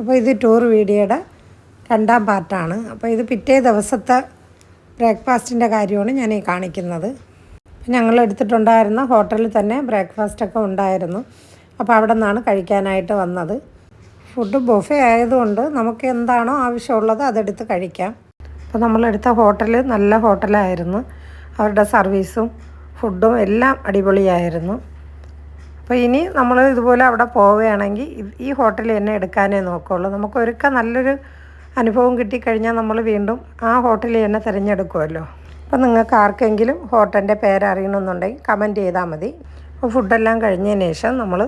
അപ്പോൾ ഇത് ടൂർ വീഡിയോയുടെ രണ്ടാം പാർട്ടാണ്. അപ്പോൾ ഇത് പിറ്റേ ദിവസത്തെ ബ്രേക്ക്ഫാസ്റ്റിന്റെ കാര്യമാണ് ഞാൻ ഈ കാണിക്കുന്നത്. ഞങ്ങൾ എടുത്തിട്ടുണ്ടായിരുന്ന ഹോട്ടലിൽ തന്നെ ബ്രേക്ക്ഫാസ്റ്റൊക്കെ ഉണ്ടായിരുന്നു. അപ്പോൾ അവിടെ നിന്നാണ് കഴിക്കാനായിട്ട് വന്നത്. ഫുഡ് ബൊഫേ ആയതുകൊണ്ട് നമുക്ക് എന്താണോ ആവശ്യമുള്ളത് അതെടുത്ത് കഴിക്കാം. അപ്പോൾ നമ്മളെടുത്ത ഹോട്ടൽ നല്ല ഹോട്ടലായിരുന്നു. അവരുടെ സർവീസും ഫുഡും എല്ലാം അടിപൊളിയായിരുന്നു. അപ്പോൾ ഇനി നമ്മൾ ഇതുപോലെ അവിടെ പോവുകയാണെങ്കിൽ ഈ ഹോട്ടലിൽ തന്നെ എടുക്കാനേ നോക്കുള്ളൂ. നമുക്ക് ഒരുക്ക നല്ലൊരു അനുഭവം കിട്ടിക്കഴിഞ്ഞാൽ നമ്മൾ വീണ്ടും ആ ഹോട്ടലിൽ തന്നെ തിരഞ്ഞെടുക്കുമല്ലോ അപ്പോൾ നിങ്ങൾക്ക് ആർക്കെങ്കിലും ഹോട്ടലിന്റെ പേരറിയണമെന്നുണ്ടെങ്കിൽ കമന്റ് ചെയ്താൽ മതി. അപ്പോൾ ഫുഡെല്ലാം കഴിഞ്ഞതിന് ശേഷം നമ്മൾ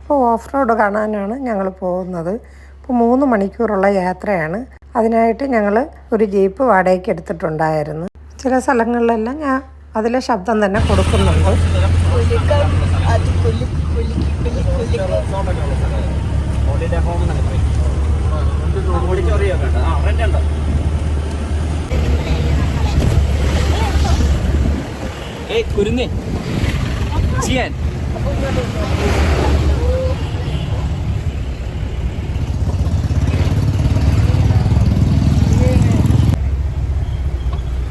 ഇപ്പോൾ ഓഫ് റോഡ് കാണാനാണ് ഞങ്ങൾ പോകുന്നത്. ഇപ്പോൾ മൂന്ന് മണിക്കൂറുള്ള യാത്രയാണ്. അതിനായിട്ട് ഞങ്ങൾ ഒരു ജീപ്പ് വാടകയ്ക്ക് എടുത്തിട്ടുണ്ടായിരുന്നു. ചില സ്ഥലങ്ങളിലെല്ലാം ഞാൻ അതിലെ ശബ്ദം തന്നെ കൊടുക്കുന്നുണ്ട്. ഓഡിറ്റോറിയം ഒക്കെ ഉണ്ട്. ആ റെന്റ് ഉണ്ടോ. ഏയ് കുരുന്നേ. ചെയ്യാൻ.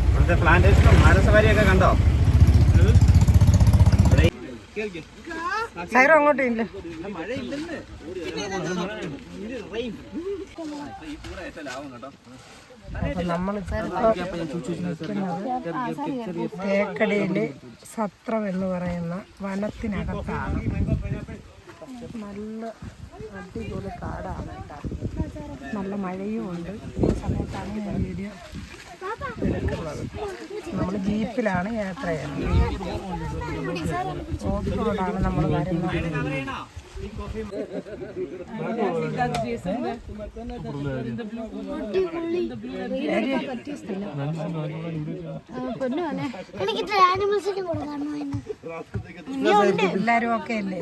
ഇവിടുത്തെ പ്ലാന്റേഷനും മരസവാരിയൊക്കെ കണ്ടോ? സൈറോ അങ്ങോട്ട് ഇല്ല. തേക്കടിയിൽ സത്രം എന്ന് പറയുന്ന വനത്തിനകത്താണ്. നല്ല അടിപൊളി കാടാണ് നല്ല മഴയും ഉണ്ട്. ഈ സമയത്താണ് ഞാൻ വീഡിയോ. എടുക്കുന്നത് നമ്മൾ ജീപ്പിലാണ് യാത്ര ചെയ്യുന്നത് ഓഫ് റോഡാണ് നമ്മൾ വരുന്നത്. എല്ലാവരും ഒക്കെ അല്ലേ?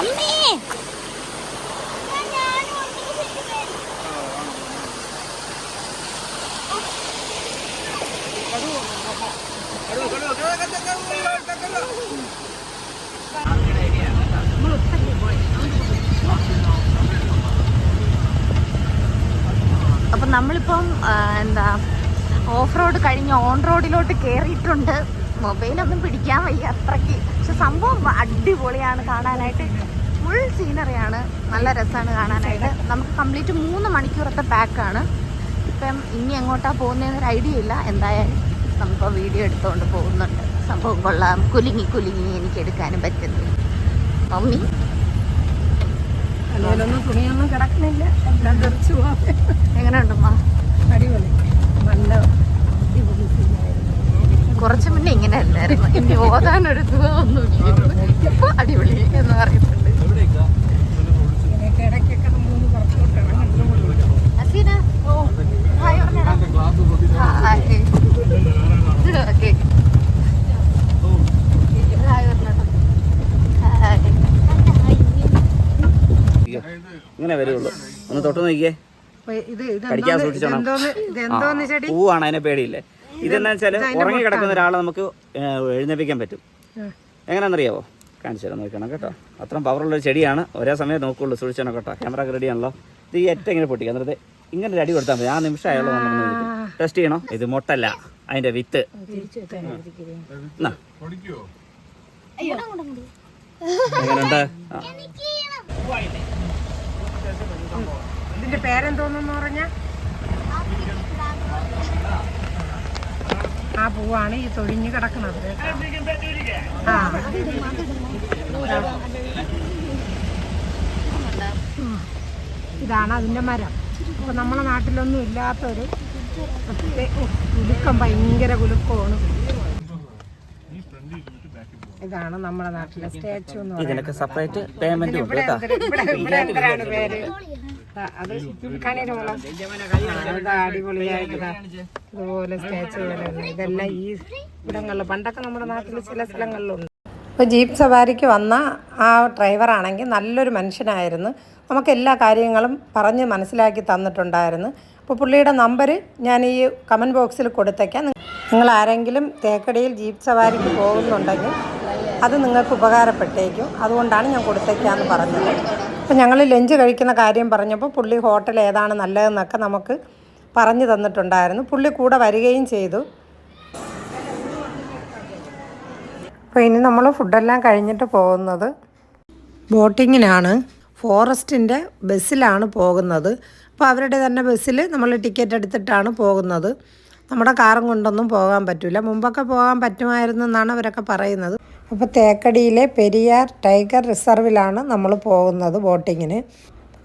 അമ്മേ. അപ്പം നമ്മളിപ്പം എന്താ ഓഫ് റോഡ് കഴിഞ്ഞ് ഓൺ റോഡിലോട്ട് കയറിയിട്ടുണ്ട് മൊബൈലൊന്നും പിടിക്കാൻ വയ്യ അത്രയ്ക്ക്. പക്ഷെ സംഭവം അടിപൊളിയാണ് കാണാനായിട്ട്. ഫുൾ സീനറിയാണ് നല്ല രസമാണ് കാണാനായിട്ട്. നമുക്ക് കംപ്ലീറ്റ് മൂന്ന് മണിക്കൂറത്തെ പാക്കാണ് ഇപ്പം ഇനി എങ്ങോട്ടാ പോകുന്നതെന്നൊരു ഐഡിയ ഇല്ല. എന്തായാലും നമ്മളിപ്പോൾ വീഡിയോ എടുത്തുകൊണ്ട് പോകുന്നുണ്ട്. സംഭവം കൊള്ളാം. കുലുങ്ങി കുലുങ്ങി എനിക്ക് എടുക്കാനും പറ്റുന്നു മമ്മി? അതിലൊന്നും തുണിയൊന്നും കിടക്കുന്നില്ല എല്ലാം തെറിച്ചു പോകാം എങ്ങനെയുണ്ടമ്മ? അടിപൊളി. നല്ല കുറച്ച് മുന്നേ ഇങ്ങനെ അല്ലായിരുന്നു. ഇനി ഓതാനൊരു ഒന്നും ഇല്ലായിരുന്നു ഇപ്പൊ അടിപൊളി എന്ന് പറയുന്നുണ്ട് ഇങ്ങനെ വരുള്ളൂ. ഒന്ന് തൊട്ട് നോക്കിയേ. കടിക്കാൻ സൂക്ഷിച്ചോണം. പൂവാണ് അതിനെ പേടിയില്ലേ? ഇതെന്താ വെച്ചാൽ ഉറങ്ങി കിടക്കുന്ന ഒരാളെ നമുക്ക് എഴുന്നേപ്പിക്കാൻ പറ്റും. എങ്ങനെയാണെന്നറിയാവോ? കാണിച്ചു തരാം. നോക്കണം കേട്ടോ. അത്രയും പവറുള്ള ഒരു ചെടിയാണ്. ഒരേ സമയം നോക്കുള്ളൂ. സൂക്ഷിച്ചോണം കേട്ടോ. ക്യാമറ റെഡി ആണല്ലോ. ഇത് ഈ ഏറ്റവും ഇങ്ങനെ പൊട്ടിക്കുക. എന്നിട്ട് ഇങ്ങനെ ഒരു അടി കൊടുത്താൽ മതി. ആ നിമിഷം അയാൾ ടെസ്റ്റ് ചെയ്യണോ? ഇത് മുട്ടല്ല. അതിന്റെ വിത്ത്. എങ്ങനെയുണ്ട്. ഇതിന്റെ പറഞ്ഞ? ആ പൂവാണ് ഈ തൊഴിഞ്ഞു കിടക്കുന്നത്. ആ. ഇതാണ് അതിന്റെ മരം. അപ്പോൾ നമ്മളെ നാട്ടിലൊന്നും ഇല്ലാത്തൊരു കുലുക്കം ഭയങ്കര കുലുക്കമാണ്. ഇതാണ് നമ്മുടെ നാട്ടിലെ സ്റ്റാച്ചു എന്ന് പറയുന്നത്. ഇതിനൊക്കെ സെപ്പറേറ്റ് പേയ്മെന്റ് ഉണ്ട് എന്തിനാണ് പേര്? അത് ചുരുക്കാനേലും ഉള്ള അതാ അടിപൊളിയായിട്ട് ഇതുപോലെ സ്റ്റാച്ചു പോലെ ഇതെല്ലാം ഈ ഇവിടങ്ങളിൽ പണ്ടൊക്കെ നമ്മുടെ നാട്ടിൽ ചില സ്ഥലങ്ങളിലുണ്ട്. ഇപ്പോൾ ജീപ്പ് സവാരിക്ക് വന്ന ആ ഡ്രൈവറാണെങ്കിൽ നല്ലൊരു മനുഷ്യനായിരുന്നു. നമുക്ക് എല്ലാ കാര്യങ്ങളും പറഞ്ഞ് മനസ്സിലാക്കി തന്നിട്ടുണ്ടായിരുന്നു. അപ്പോൾ പുള്ളിയുടെ നമ്പർ ഞാൻ ഈ കമന്റ് ബോക്സിൽ കൊടുത്തേക്കാം. നിങ്ങൾ ആരെങ്കിലും തേക്കടിയിൽ ജീപ്പ് സവാരിക്ക് പോകുന്നുണ്ടെങ്കിൽ അത് നിങ്ങൾക്ക് ഉപകാരപ്പെട്ടേക്കും. അതുകൊണ്ടാണ് ഞാൻ കൊടുത്തേക്കാന്ന് പറഞ്ഞത്. അപ്പോൾ ഞങ്ങൾ ലഞ്ച് കഴിക്കുന്ന കാര്യം പറഞ്ഞപ്പോൾ പുള്ളി ഹോട്ടൽ ഏതാണ് നല്ലതെന്നൊക്കെ നമുക്ക് പറഞ്ഞു തന്നിട്ടുണ്ടായിരുന്നു. പുള്ളി കൂടെ വരികയും ചെയ്തു. അപ്പോൾ ഇനി നമ്മൾ ഫുഡെല്ലാം കഴിഞ്ഞിട്ട് പോകുന്നത് ബോട്ടിങ്ങിനാണ്. ഫോറസ്റ്റിന്റെ ബസ്സിലാണ് പോകുന്നത്. അപ്പോൾ അവരുടെ തന്നെ ബസ്സിൽ നമ്മൾ ടിക്കറ്റ് എടുത്തിട്ടാണ് പോകുന്നത്. നമ്മുടെ കാറും കൊണ്ടൊന്നും പോകാൻ പറ്റില്ല മുമ്പൊക്കെ പോകാൻ പറ്റുമായിരുന്നു എന്നാണ് അവരൊക്കെ പറയുന്നത്. അപ്പോൾ തേക്കടിയിലെ പെരിയാർ ടൈഗർ റിസർവിലാണ് നമ്മൾ പോകുന്നത് ബോട്ടിങ്ങിന്.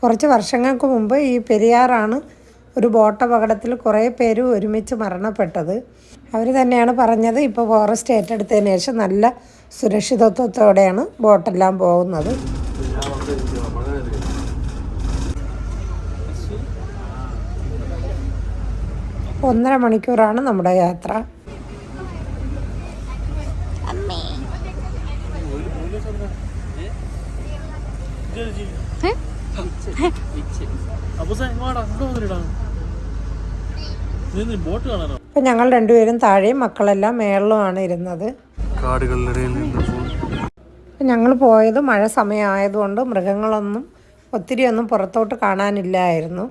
കുറച്ച് വർഷങ്ങൾക്ക് മുമ്പ് ഈ പെരിയാറാണ് ഒരു ബോട്ട് അപകടത്തിൽ കുറേ പേര് ഒരുമിച്ച് മരണപ്പെട്ടത്. അവർ തന്നെയാണ് പറഞ്ഞത്. ഇപ്പോൾ ഫോറസ്റ്റ് ഏറ്റെടുത്തതിന് ശേഷം നല്ല സുരക്ഷിതത്വത്തോടെയാണ് ബോട്ടെല്ലാം പോകുന്നത്. ഒന്നര മണിക്കൂറാണ് നമ്മുടെ യാത്ര. അമ്മേ. അപ്പൊ ഇങ്ങോട്ടാ ഇങ്ങോട്ട് അപ്പം ഞങ്ങൾ രണ്ടുപേരും താഴെയും മക്കളെല്ലാം മേളിലുമാണ് ഇരുന്നത്. ഞങ്ങൾ പോയത് മഴ സമയമായതുകൊണ്ട് മൃഗങ്ങളൊന്നും ഒത്തിരി ഒന്നും പുറത്തോട്ട് കാണാനില്ലായിരുന്നു.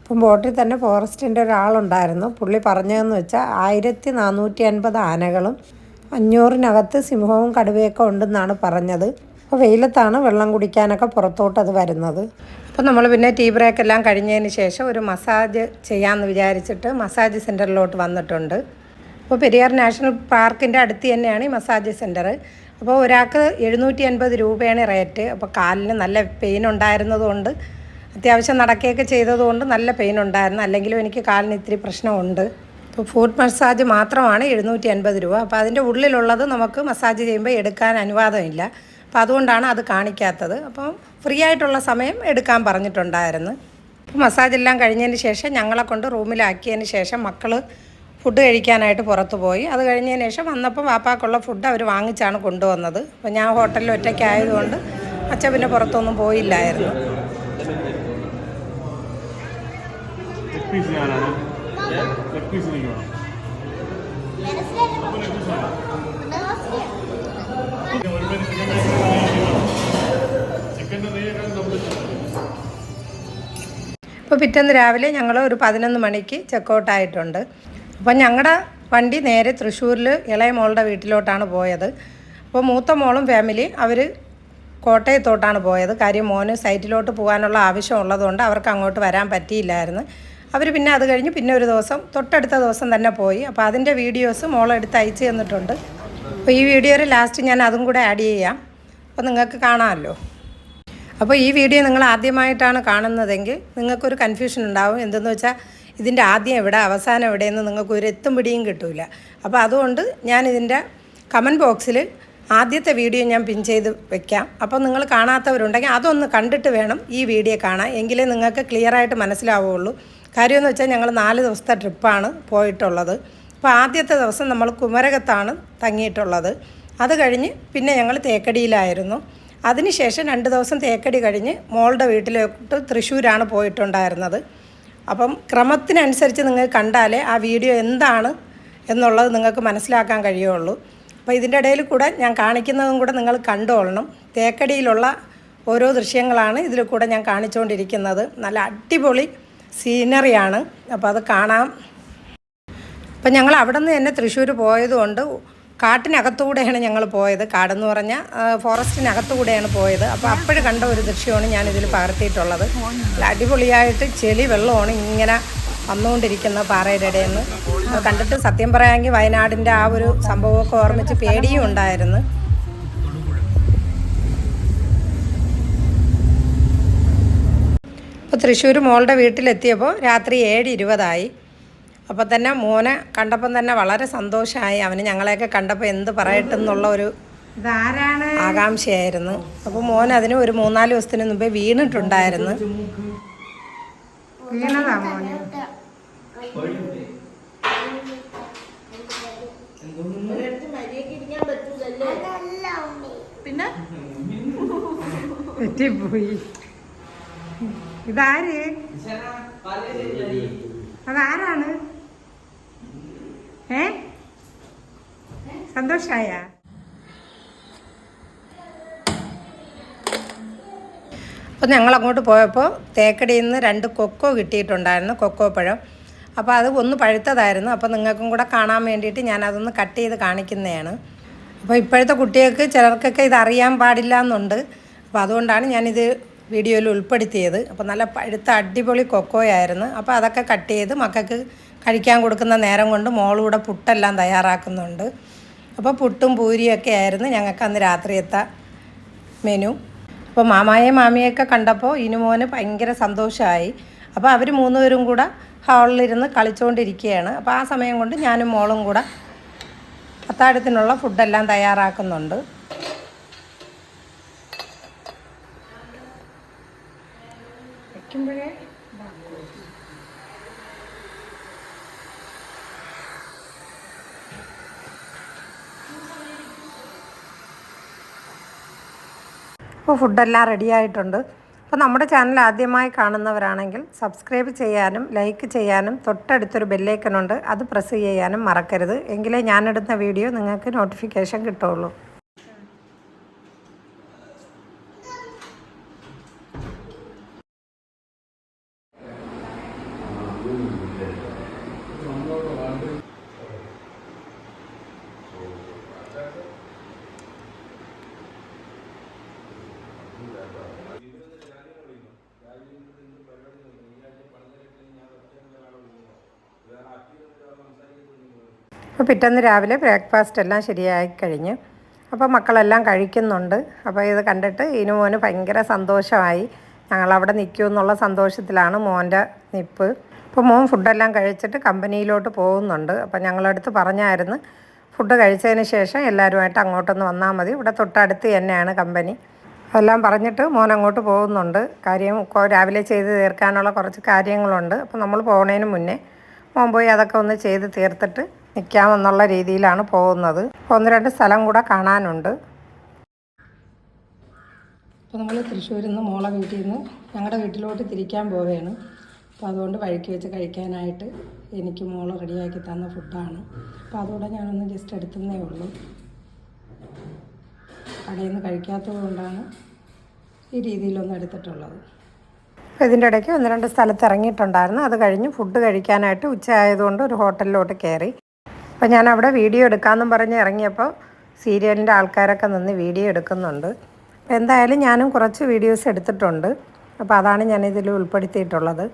ഇപ്പം ബോട്ടിൽ തന്നെ ഫോറസ്റ്റിന്റെ ഒരാളുണ്ടായിരുന്നു. പുള്ളി പറഞ്ഞതെന്ന് വെച്ചാൽ ആയിരത്തി നാനൂറ്റി അൻപത് ആനകളും അഞ്ഞൂറിനകത്ത് സിംഹവും കടുവയൊക്കെ ഉണ്ടെന്നാണ് പറഞ്ഞത്. അപ്പോൾ വെയിലത്താണ് വെള്ളം കുടിക്കാനൊക്കെ പുറത്തോട്ട് അത് വരുന്നത്. അപ്പോൾ നമ്മൾ പിന്നെ ടീ ബ്രേക്ക് എല്ലാം കഴിഞ്ഞതിന് ശേഷം ഒരു മസാജ് ചെയ്യാമെന്ന് വിചാരിച്ചിട്ട് മസാജ് സെന്ററിലോട്ട് വന്നിട്ടുണ്ട്. അപ്പോൾ പെരിയാർ നാഷണൽ പാർക്കിന്റെ അടുത്ത് തന്നെയാണ് ഈ മസാജ് സെന്റർ അപ്പോൾ ഒരാൾക്ക് എഴുന്നൂറ്റി അൻപത് രൂപയാണ് റേറ്റ്. അപ്പോൾ കാലിന് നല്ല പെയിൻ ഉണ്ടായിരുന്നതുകൊണ്ട് അത്യാവശ്യം നടക്കുകയൊക്കെ ചെയ്തതുകൊണ്ട് നല്ല പെയിൻ ഉണ്ടായിരുന്നു. അല്ലെങ്കിലും എനിക്ക് കാലിന് ഇത്തിരി പ്രശ്നമുണ്ട്. ഇപ്പോൾ ഫുഡ് മസാജ് മാത്രമാണ് എഴുന്നൂറ്റി അൻപത് രൂപ. അപ്പോൾ അതിന്റെ ഉള്ളിലുള്ളത് നമുക്ക് മസാജ് ചെയ്യുമ്പോൾ എടുക്കാൻ അനുവാദമില്ല. അപ്പോൾ അതുകൊണ്ടാണ് അത് കാണിക്കാത്തത്. അപ്പം ഫ്രീ ആയിട്ടുള്ള സമയം എടുക്കാൻ പറഞ്ഞിട്ടുണ്ടായിരുന്നു. അപ്പോൾ മസാജ് എല്ലാം കഴിഞ്ഞതിന് ശേഷം ഞങ്ങളെ കൊണ്ട് റൂമിലാക്കിയതിന് ശേഷം മക്കൾ ഫുഡ് കഴിക്കാനായിട്ട് പുറത്ത് പോയി. അത് കഴിഞ്ഞതിന് ശേഷം വന്നപ്പോൾ വാപ്പാക്കുള്ള ഫുഡ് അവർ വാങ്ങിച്ചാണ് കൊണ്ടുവന്നത്. അപ്പോൾ ഞാൻ ഹോട്ടലിൽ ഒറ്റയ്ക്കായതുകൊണ്ട് അച്ഛൻ പിന്നെ പുറത്തൊന്നും പോയില്ലായിരുന്നു. ലെഗ് പീസ് ഞാനാണോ ലെഗ് പീസ് വേണം ചിക്കന്റെ ഇപ്പോൾ പിറ്റേന്ന് രാവിലെ ഞങ്ങൾ ഒരു പതിനൊന്ന് മണിക്ക് ചെക്കൗട്ട് ആയിട്ടുണ്ട് അപ്പം ഞങ്ങളുടെ വണ്ടി നേരെ തൃശ്ശൂരിൽ ഇളയ മോളുടെ വീട്ടിലോട്ടാണ് പോയത്. അപ്പോൾ മൂത്ത മോളും ഫാമിലി അവർ കോട്ടയത്തോട്ടാണ് പോയത്. കാര്യം മോന് സൈറ്റിലോട്ട് പോകാനുള്ള ആവശ്യം ഉള്ളതുകൊണ്ട് അവർക്ക് അങ്ങോട്ട് വരാൻ പറ്റിയില്ലായിരുന്നു. അവർ പിന്നെ അത് കഴിഞ്ഞ് പിന്നെ ഒരു ദിവസം തൊട്ടടുത്ത ദിവസം തന്നെ പോയി. അപ്പോൾ അതിന്റെ വീഡിയോസ് മോളെടുത്ത് അയച്ചു തന്നിട്ടുണ്ട്. അപ്പോൾ ഈ വീഡിയോയിൽ ലാസ്റ്റ് ഞാൻ അതും കൂടെ ആഡ് ചെയ്യാം. അപ്പോൾ നിങ്ങൾക്ക് കാണാമല്ലോ. അപ്പോൾ ഈ വീഡിയോ നിങ്ങൾ ആദ്യമായിട്ടാണ് കാണുന്നതെങ്കിൽ നിങ്ങൾക്കൊരു കൺഫ്യൂഷൻ ഉണ്ടാവും. എന്തെന്ന് വെച്ചാൽ ഇതിന്റെ ആദ്യം എവിടെ അവസാനം എവിടെയെന്ന് നിങ്ങൾക്ക് ഒരു എത്തും പിടിയും കിട്ടില്ല അപ്പോൾ അതുകൊണ്ട് ഞാൻ ഇതിന്റെ കമന്റ് ബോക്സിൽ ആദ്യത്തെ വീഡിയോ ഞാൻ പിൻ ചെയ്ത് വെക്കാം. അപ്പോൾ നിങ്ങൾ കാണാത്തവരുണ്ടെങ്കിൽ അതൊന്ന് കണ്ടിട്ട് വേണം ഈ വീഡിയോ കാണാൻ. എങ്കിലേ നിങ്ങൾക്ക് ക്ലിയറായിട്ട് മനസ്സിലാവുള്ളൂ. കാര്യമെന്ന് വെച്ചാൽ ഞങ്ങൾ നാല് ദിവസത്തെ ട്രിപ്പാണ് പോയിട്ടുള്ളത്. അപ്പോൾ ആദ്യത്തെ ദിവസം നമ്മൾ കുമരകത്താണ് തങ്ങിയിട്ടുള്ളത്. അത് കഴിഞ്ഞ് പിന്നെ ഞങ്ങൾ തേക്കടിയിലായിരുന്നു. അതിനുശേഷം രണ്ട് ദിവസം തേക്കടി കഴിഞ്ഞ് മോളുടെ വീട്ടിലോട്ട് തൃശ്ശൂരാണ് പോയിട്ടുണ്ടായിരുന്നത്. അപ്പം ക്രമത്തിനനുസരിച്ച് നിങ്ങൾ കണ്ടാലേ ആ വീഡിയോ എന്താണ് എന്നുള്ളത് നിങ്ങൾക്ക് മനസ്സിലാക്കാൻ കഴിയുള്ളൂ. അപ്പോൾ ഇതിന്റെ ഇടയിൽ കൂടെ ഞാൻ കാണിക്കുന്നതും കൂടെ നിങ്ങൾ കണ്ടുകൊള്ളണം തേക്കടിയിലുള്ള ഓരോ ദൃശ്യങ്ങളാണ് ഇതിൽ കൂടെ ഞാൻ കാണിച്ചുകൊണ്ടിരിക്കുന്നത്. നല്ല അടിപൊളി സീനറിയാണ്. അപ്പോൾ അത് കാണാം. അപ്പം ഞങ്ങൾ അവിടെ നിന്ന് തന്നെ തൃശ്ശൂർ പോയതുകൊണ്ട് കാട്ടിനകത്തുകൂടെയാണ് ഞങ്ങൾ പോയത്. കാടെന്ന് പറഞ്ഞാൽ ഫോറസ്റ്റിനകത്തുകൂടെയാണ് പോയത്. അപ്പോൾ അപ്പോഴും കണ്ട ഒരു ദൃശ്യമാണ് ഞാനിതിൽ പകർത്തിയിട്ടുള്ളത്. അടിപൊളിയായിട്ട് ചെളി വെള്ളമാണ് ഇങ്ങനെ വന്നുകൊണ്ടിരിക്കുന്ന പാറയുടെ ഇടയിൽ നിന്ന് കണ്ടിട്ട് സത്യം പറയാമെങ്കിൽ വയനാടിന്റെ ആ ഒരു സംഭവമൊക്കെ ഓർമ്മിച്ച് പേടിയും ഉണ്ടായിരുന്നു. അപ്പോൾ തൃശ്ശൂർ മോളുടെ വീട്ടിലെത്തിയപ്പോൾ രാത്രി ഏഴ് ഇരുപതായി. അപ്പോൾ തന്നെ മോനെ കണ്ടപ്പം തന്നെ വളരെ സന്തോഷമായി. അവന് ഞങ്ങളെയൊക്കെ കണ്ടപ്പോൾ എന്ത് പറയട്ടെന്നുള്ള ഒരു ഇതാരാണ്? ആകാംക്ഷയായിരുന്നു. അപ്പോൾ മോൻ അതിന് ഒരു മൂന്നാൽ ദിവസത്തിന് മുമ്പേ വീണിട്ടുണ്ടായിരുന്നു. വീണതാ മോനെ? പിന്നെ? തെറ്റിപ്പോയി. ഇതാര്? അതാരാണ്? ഏ? സന്തോഷായ? അപ്പോൾ ഞങ്ങൾ അങ്ങോട്ട് പോയപ്പോൾ തേക്കടിയിൽ നിന്ന് രണ്ട് കൊക്കോ കിട്ടിയിട്ടുണ്ടായിരുന്നു കൊക്കോ പഴം. അപ്പോൾ അത് ഒന്ന് പഴുത്തതായിരുന്നു. അപ്പോൾ നിങ്ങൾക്കും കൂടെ കാണാൻ വേണ്ടിയിട്ട് ഞാൻ അതൊന്ന് കട്ട് ചെയ്ത് കാണിക്കുന്നതാണ്. അപ്പോൾ ഇപ്പോഴത്തെ കുട്ടികൾക്ക് ചിലർക്കൊക്കെ ഇത് അറിയാൻ പാടില്ല എന്നുണ്ട് അപ്പോൾ അതുകൊണ്ടാണ് ഞാനിത് വീഡിയോയിൽ ഉൾപ്പെടുത്തിയത്. അപ്പോൾ നല്ല പഴുത്ത അടിപൊളി കൊക്കോയായിരുന്നു. അപ്പോൾ അതൊക്കെ കട്ട് ചെയ്ത് മക്കൾക്ക് കഴിക്കാൻ കൊടുക്കുന്ന നേരം കൊണ്ട് മോളൂടെ പുട്ടെല്ലാം തയ്യാറാക്കുന്നുണ്ട്. അപ്പോൾ പുട്ടും പൂരിയൊക്കെ ആയിരുന്നു ഞങ്ങൾക്ക് അന്ന് രാത്രിയത്തെ മെനു. അപ്പോൾ മാമായെ മാമിയൊക്കെ കണ്ടപ്പോൾ ഇനുമോന് ഭയങ്കര സന്തോഷമായി അപ്പോൾ അവർ മൂന്നുപേരും കൂടെ ഹാളിലിരുന്ന് കളിച്ചുകൊണ്ടിരിക്കുകയാണ് അപ്പോൾ ആ സമയം കൊണ്ട് ഞാനും മോളും കൂടെ അത്താഴത്തിനുള്ള ഫുഡെല്ലാം തയ്യാറാക്കുന്നുണ്ട്. വെക്കുമ്പോഴേ ഇപ്പോൾ ഫുഡെല്ലാം റെഡി ആയിട്ടുണ്ട്. അപ്പോൾ നമ്മുടെ ചാനൽ ആദ്യമായി കാണുന്നവരാണെങ്കിൽ സബ്സ്ക്രൈബ് ചെയ്യാനും ലൈക്ക് ചെയ്യാനും തൊട്ടടുത്തൊരു ബെല്ലൈക്കനുണ്ട് അത് പ്രസ് ചെയ്യാനും മറക്കരുത്. എങ്കിലേ ഞാനിടുന്ന വീഡിയോ നിങ്ങൾക്ക് നോട്ടിഫിക്കേഷൻ കിട്ടുള്ളൂ അപ്പോൾ പിറ്റേന്ന് രാവിലെ ബ്രേക്ക്ഫാസ്റ്റ് എല്ലാം ശരിയായി കഴിഞ്ഞു. അപ്പോൾ മക്കളെല്ലാം കഴിക്കുന്നുണ്ട്. അപ്പോൾ ഇത് കണ്ടിട്ട് ഇനു മോന് ഭയങ്കര സന്തോഷമായി. ഞങ്ങളവിടെ നിൽക്കൂ എന്നുള്ള സന്തോഷത്തിലാണ് മോന്റെ നിപ്പ്. അപ്പോൾ മോൻ ഫുഡെല്ലാം കഴിച്ചിട്ട് കമ്പനിയിലോട്ട് പോകുന്നുണ്ട്. അപ്പോൾ ഞങ്ങളടുത്ത് പറഞ്ഞായിരുന്നു ഫുഡ് കഴിച്ചതിന് ശേഷം എല്ലാവരുമായിട്ട് അങ്ങോട്ടൊന്ന് വന്നാൽ മതി. ഇവിടെ തൊട്ടടുത്ത് തന്നെയാണ് കമ്പനി. എല്ലാം പറഞ്ഞിട്ട് മോൻ അങ്ങോട്ട് പോകുന്നുണ്ട്. കാര്യം രാവിലെ ചെയ്ത് തീർക്കാനുള്ള കുറച്ച് കാര്യങ്ങളുണ്ട്. അപ്പോൾ നമ്മൾ പോകുന്നതിന് മുന്നേ മോൻ പോയി അതൊക്കെ ഒന്ന് ചെയ്ത് തീർത്തിട്ട് നിൽക്കാമെന്നുള്ള രീതിയിലാണ് പോകുന്നത്. ഒന്ന് രണ്ട് സ്ഥലം കൂടെ കാണാനുണ്ട്. അപ്പോൾ നമ്മൾ തൃശ്ശൂരിൽ നിന്ന് മോളെ വീട്ടിൽ നിന്ന് ഞങ്ങളുടെ വീട്ടിലോട്ട് തിരിക്കാൻ പോവുകയാണ് അപ്പോൾ അതുകൊണ്ട് വഴിക്ക് വെച്ച് കഴിക്കാനായിട്ട് എനിക്ക് മോൾ റെഡിയാക്കി തന്ന ഫുഡാണ്. അപ്പോൾ അതുകൂടെ ഞാനൊന്ന് ജസ്റ്റ് എടുത്തുന്നേ ഉള്ളൂ. കടയിൽ നിന്ന് കഴിക്കാത്തത് കൊണ്ടാണ് ഈ രീതിയിലൊന്നും എടുത്തിട്ടുള്ളത്. ഇതിന്റെ ഇടയ്ക്ക് ഒന്ന് രണ്ട് സ്ഥലത്ത് ഇറങ്ങിയിട്ടുണ്ടായിരുന്നു. അത് കഴിഞ്ഞ് ഫുഡ് കഴിക്കാനായിട്ട് ഉച്ചയായതുകൊണ്ട് ഒരു ഹോട്ടലിലോട്ട് കയറി. അപ്പോൾ ഞാൻ അവിടെ വീഡിയോ എടുക്കാമെന്നും പറഞ്ഞ് ഇറങ്ങിയപ്പോൾ സീരിയലിന്റെ ആൾക്കാരൊക്കെ നിന്ന് വീഡിയോ എടുക്കുന്നുണ്ട്. അപ്പോൾ എന്തായാലും ഞാനും കുറച്ച് വീഡിയോസ് എടുത്തിട്ടുണ്ട്. അപ്പോൾ അതാണ് ഞാൻ ഇതിൽ ഉൾപ്പെടുത്തിയിട്ടുള്ളത്.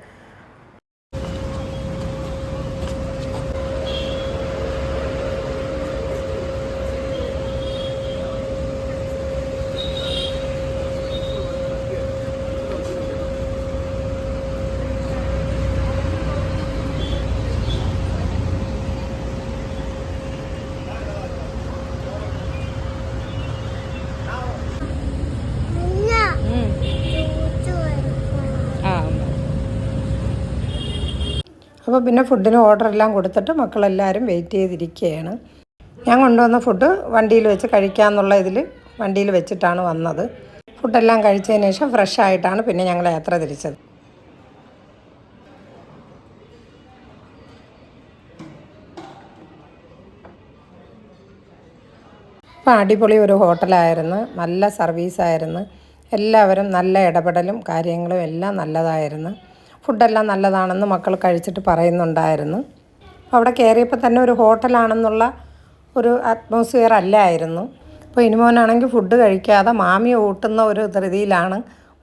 അപ്പോൾ പിന്നെ ഫുഡിന് ഓർഡർ എല്ലാം കൊടുത്തിട്ട് മക്കളെല്ലാവരും വെയിറ്റ് ചെയ്തിരിക്കുകയാണ്. ഞാൻ കൊണ്ടുവന്ന ഫുഡ് വണ്ടിയിൽ വെച്ച് കഴിക്കാമെന്നുള്ള ഇതിൽ വണ്ടിയിൽ വെച്ചിട്ടാണ് വന്നത്. ഫുഡെല്ലാം കഴിച്ചതിന് ശേഷം ഫ്രഷ് ആയിട്ടാണ് പിന്നെ ഞങ്ങൾ യാത്ര തിരിച്ചത്. അപ്പോൾ അടിപൊളി ഒരു ഹോട്ടലായിരുന്നു. നല്ല സർവീസായിരുന്നു എല്ലാവരും നല്ല ഇടപെടലും കാര്യങ്ങളും എല്ലാം നല്ലതായിരുന്നു. ഫുഡെല്ലാം നല്ലതാണെന്ന് മക്കൾ കഴിച്ചിട്ട് പറയുന്നുണ്ടായിരുന്നു. അവിടെ കയറിയപ്പോൾ തന്നെ ഒരു ഹോട്ടലാണെന്നുള്ള ഒരു അറ്റ്മോസ്ഫിയർ അല്ലായിരുന്നു. അപ്പോൾ ഇനി മോനാണെങ്കിൽ ഫുഡ് കഴിക്കാതെ മാമി ഊട്ടുന്ന ഒരു ധൃതിയിലാണ്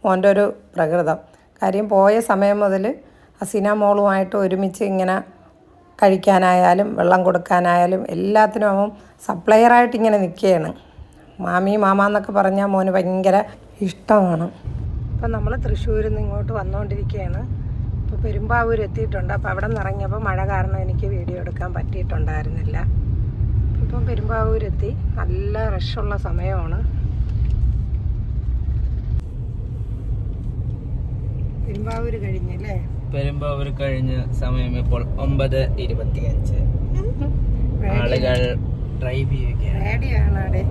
മോന്റെ ഒരു പ്രകൃതം. കാര്യം പോയ സമയം മുതൽ അസീന മോളുമായിട്ട് ഒരുമിച്ച് ഇങ്ങനെ കഴിക്കാനായാലും വെള്ളം കൊടുക്കാനായാലും എല്ലാത്തിനും അവൻ സപ്ലയറായിട്ട് ഇങ്ങനെ നിൽക്കുകയാണ്. മാമി മാമ എന്നൊക്കെ പറഞ്ഞാൽ മോന് ഭയങ്കര ഇഷ്ടമാണ്. ഇപ്പം നമ്മൾ തൃശ്ശൂരിൽ നിന്ന് ഇങ്ങോട്ട് വന്നുകൊണ്ടിരിക്കുകയാണ്. പെരുമ്പാവൂർ എത്തിയിട്ടുണ്ട് അപ്പോൾ അവിടെ നിന്ന് ഇറങ്ങിയപ്പോൾ മഴ കാരണം എനിക്ക് വീഡിയോ എടുക്കാൻ പറ്റിയിട്ടുണ്ടായിരുന്നില്ല. ഇപ്പം പെരുമ്പാവൂരെത്തി. നല്ല റഷുള്ള സമയമാണ്. പെരുമ്പാവൂർ കഴിഞ്ഞല്ലേ? പെരുമ്പാവൂർ കഴിഞ്ഞ സമയം ഇപ്പോൾ ഒമ്പത് ഇരുപത്തിയഞ്ച്. ആളുകൾ ഡ്രൈവ് ചെയ്യുകയാണ് പേടിയാണ് അവിടെ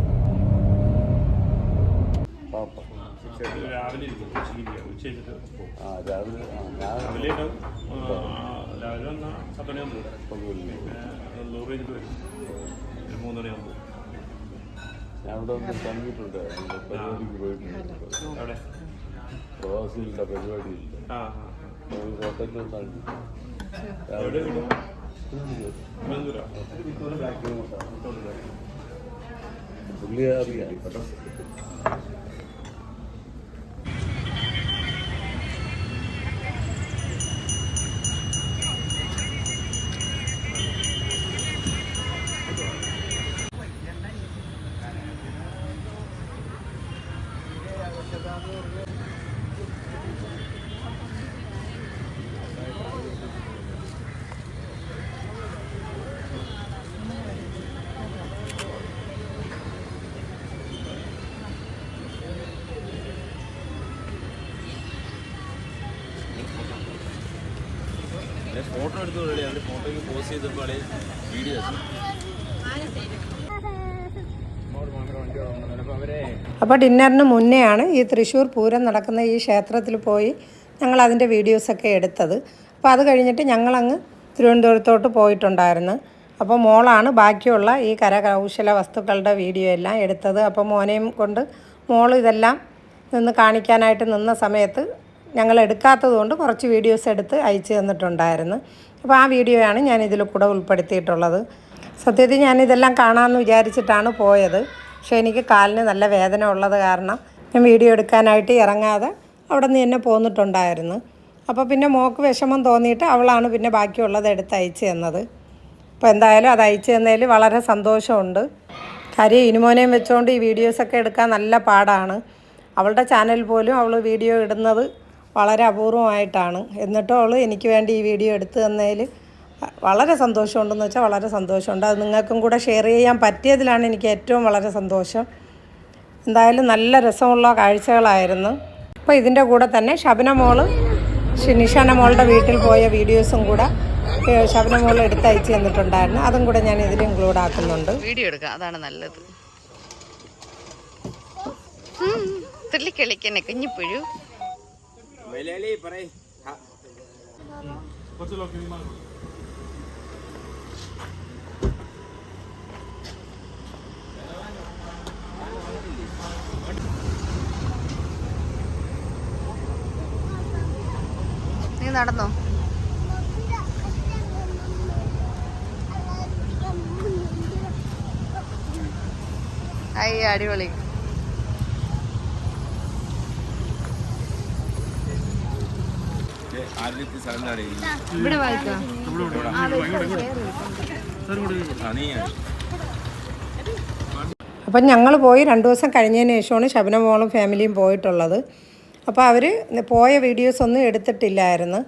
രാവിലെ ഇരിക്കും ഉച്ചയ്ക്ക് ഉച്ചയ്ക്ക് രാവിലെ രാവിലെ ഉണ്ടാവും ആ, രാവിലെ വന്നാൽ പത്ത് മണിയാകുമ്പോൾ പിന്നെ ലോറി കഴിഞ്ഞിട്ട് വരും. ഒരു മൂന്ന് മണിയാകുമ്പോൾ അവിടെ ഒന്ന് തങ്ങിയിട്ടുണ്ട് പരിപാടിക്ക് പോയിട്ടുണ്ട്. അവിടെ? പ്രവാസികളുടെ പരിപാടിയില്ല. ആ ആ ഹോട്ടലിൽ തങ്ങി എവിടെ വീട് പുള്ളിയെ അറിയാം. ഫോട്ടോ എടുത്തു അവർ ഫോട്ടോയ്ക്ക് പോസ്റ്റ് ചെയ്തപ്പോൾ വീഡിയോ അപ്പോൾ ഡിന്നറിന് മുന്നെയാണ് ഈ തൃശ്ശൂർ പൂരം നടക്കുന്ന ഈ ക്ഷേത്രത്തിൽ പോയി ഞങ്ങൾ അതിന്റെ വീഡിയോസൊക്കെ എടുത്തത്. അപ്പോൾ അത് കഴിഞ്ഞിട്ട് ഞങ്ങളങ്ങ് തിരുവനന്തപുരത്തോട്ട് പോയിട്ടുണ്ടായിരുന്നു. അപ്പോൾ മോളാണ് ബാക്കിയുള്ള ഈ കരകൗശല വസ്തുക്കളുടെ വീഡിയോ എല്ലാം എടുത്തത്. അപ്പോൾ മോനെയും കൊണ്ട് മോൾ ഇതെല്ലാം നിന്ന് കാണിക്കാനായിട്ട് നിന്ന സമയത്ത് ഞങ്ങൾ എടുക്കാത്തത് കൊണ്ട് കുറച്ച് വീഡിയോസ് എടുത്ത് അയച്ചു തന്നിട്ടുണ്ടായിരുന്നു. അപ്പോൾ ആ വീഡിയോയാണ് ഞാൻ ഇതിൽ കൂടെ ഉൾപ്പെടുത്തിയിട്ടുള്ളത്. സത്യത്തിൽ ഞാനിതെല്ലാം കാണാമെന്ന് വിചാരിച്ചിട്ടാണ് പോയത്. പക്ഷേ എനിക്ക് കാലിന് നല്ല വേദന ഉള്ളത് കാരണം ഞാൻ വീഡിയോ എടുക്കാനായിട്ട് ഇറങ്ങാതെ അവിടെ നിന്ന് തന്നെ പോന്നിട്ടുണ്ടായിരുന്നു. അപ്പോൾ പിന്നെ മോക്ക് വിഷമം തോന്നിയിട്ട് അവളാണ് പിന്നെ ബാക്കിയുള്ളത് എടുത്ത് അയച്ചു തന്നത്. അപ്പോൾ എന്തായാലും അത് അയച്ചു തന്നതിൽ വളരെ സന്തോഷമുണ്ട്. കാര്യം ഇനിമോനെയും വെച്ചുകൊണ്ട് ഈ വീഡിയോസൊക്കെ എടുക്കാൻ നല്ല പാടാണ്. അവളുടെ ചാനൽ പോലും അവൾ വീഡിയോ ഇടുന്നത് വളരെ അപൂർവമായിട്ടാണ്. എന്നിട്ടും അവൾ എനിക്ക് വേണ്ടി ഈ വീഡിയോ എടുത്തു തന്നതിൽ വളരെ സന്തോഷമുണ്ടെന്ന് വെച്ചാൽ വളരെ സന്തോഷമുണ്ട്. അത് നിങ്ങൾക്കും കൂടെ ഷെയർ ചെയ്യാൻ പറ്റിയതിലാണ് എനിക്ക് ഏറ്റവും വളരെ സന്തോഷം. എന്തായാലും നല്ല രസമുള്ള കാഴ്ചകളായിരുന്നു. അപ്പോൾ ഇതിന്റെ കൂടെ തന്നെ ശബന മോൾ ഷിനിഷാന മോളുടെ വീട്ടിൽ പോയ വീഡിയോസും കൂടെ ശബന മോൾ അയച്ചു തന്നിട്ടുണ്ടായിരുന്നു. അതും കൂടെ ഞാൻ ഇതിൽ ഇൻക്ലൂഡ് ആക്കുന്നുണ്ട്. വീഡിയോ എടുക്കുക അതാണ് നല്ലത്. കുറച്ച് ലോക്കി നീ നടന്നോ? അയ്യ അടിപൊളി. ഇവിടെ വായിക്കാം. അപ്പം ഞങ്ങൾ പോയി രണ്ട് ദിവസം കഴിഞ്ഞതിന് ശേഷമാണ് ശബന മോളും ഫാമിലിയും പോയിട്ടുള്ളത്. അപ്പോൾ അവർ പോയ വീഡിയോസ് ഒന്നും എടുത്തിട്ടില്ലായിരുന്നു.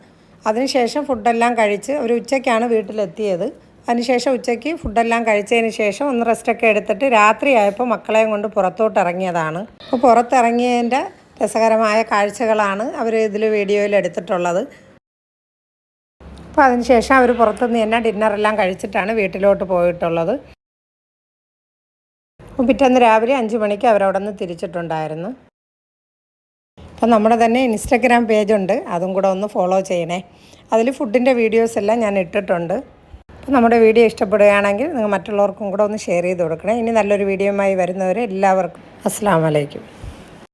അതിനുശേഷം ഫുഡെല്ലാം കഴിച്ച് അവർ ഉച്ചയ്ക്കാണ് വീട്ടിലെത്തിയത്. അതിനുശേഷം ഉച്ചയ്ക്ക് ഫുഡെല്ലാം കഴിച്ചതിന് ശേഷം ഒന്ന് റെസ്റ്റൊക്കെ എടുത്തിട്ട് രാത്രിയായപ്പോൾ മക്കളെയും കൊണ്ട് പുറത്തോട്ട് ഇറങ്ങിയതാണ്. അപ്പോൾ പുറത്തിറങ്ങിയതിന്റെ രസകരമായ കാഴ്ചകളാണ് അവർ ഇതിൽ വീഡിയോയിൽ എടുത്തിട്ടുള്ളത്. അപ്പോൾ അതിനുശേഷം അവർ പുറത്തുനിന്ന് തന്നെ ഡിന്നറെല്ലാം കഴിച്ചിട്ടാണ് വീട്ടിലോട്ട് പോയിട്ടുള്ളത്. പിറ്റേന്ന് രാവിലെ അഞ്ച് മണിക്ക് അവരവിടെ നിന്ന് തിരിച്ചിട്ടുണ്ടായിരുന്നു. അപ്പം നമ്മുടെ തന്നെ ഇൻസ്റ്റഗ്രാം പേജുണ്ട് അതും കൂടെ ഒന്ന് ഫോളോ ചെയ്യണേ. അതിൽ ഫുഡിന്റെ വീഡിയോസ് എല്ലാം ഞാൻ ഇട്ടിട്ടുണ്ട്. അപ്പം നമ്മുടെ വീഡിയോ ഇഷ്ടപ്പെടുകയാണെങ്കിൽ നിങ്ങൾ മറ്റുള്ളവർക്കും കൂടെ ഒന്ന് ഷെയർ ചെയ്ത് കൊടുക്കണേ. ഇനി നല്ലൊരു വീഡിയോയുമായി വരുന്നവരെ എല്ലാവർക്കും അസ്സാം വലൈക്കും